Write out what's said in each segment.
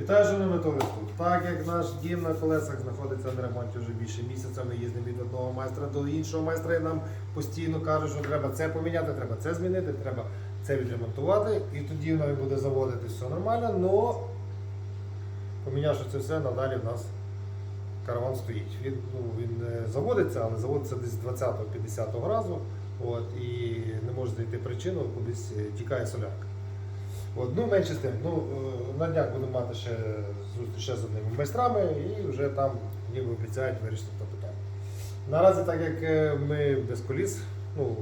Вітаю, шановне товариство. Так як наш дім на колесах знаходиться на ремонті вже більше місяця, ми їздимо від одного майстра до іншого майстра і нам постійно кажуть, що треба це поміняти, треба це змінити, треба це відремонтувати, і тоді воно буде заводитись все нормально, але помінявши це все, надалі в нас караван стоїть. Він, ну, він заводиться, але заводиться десь 20-50 разу. От, і не може знайти причину, кудись е, тікає солярка. Ну, менше з тим. Ну, е, на днях будемо мати ще зустріч з одними майстрами і вже там ніби обіцяють вирішити це питання. Наразі, так як е, ми без коліс, ну,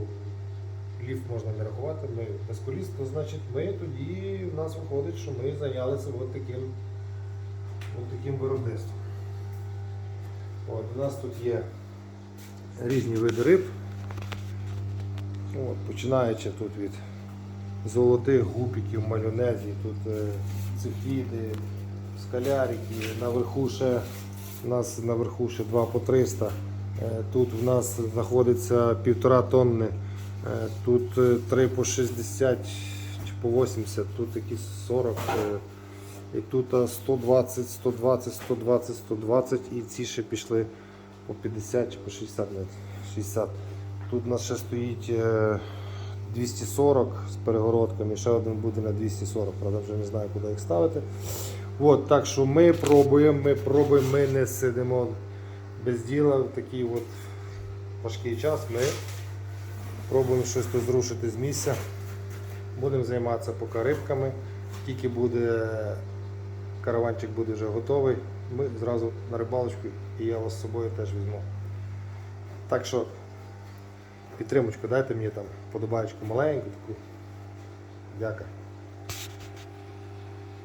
ліфт можна не рахувати, ми без коліс, то значить ми тоді в нас виходить, що ми зайнялися от таким, от таким виробництвом. От, у нас тут є різні види риб. От, починаючи тут від золотих гупіків, малюнезій, тут е, цифіди, скалярики, наверху ще, у нас наверху ще 2 по 300. Е, Тут в нас знаходиться півтора тонни, е, тут е, 3 по 60 чи по 80, тут якісь 40. е, І тут е, 120, 120, 120, 120 і ці ще пішли по 50 чи по 60 60. Тут у нас ще стоїть 240 з перегородками, ще один буде на 240, правда вже не знаю, куди їх ставити. От, так що ми пробуємо, ми пробуємо, ми не сидимо без діла в такий от важкий час. Ми пробуємо щось тут зрушити з місця. Будемо займатися поки рибками. Тільки буде караванчик буде вже готовий, ми зразу на рибалочку і я вас з собою теж візьму. Так що підтримочку дайте мені там подобаєчку маленьку таку. Дякую.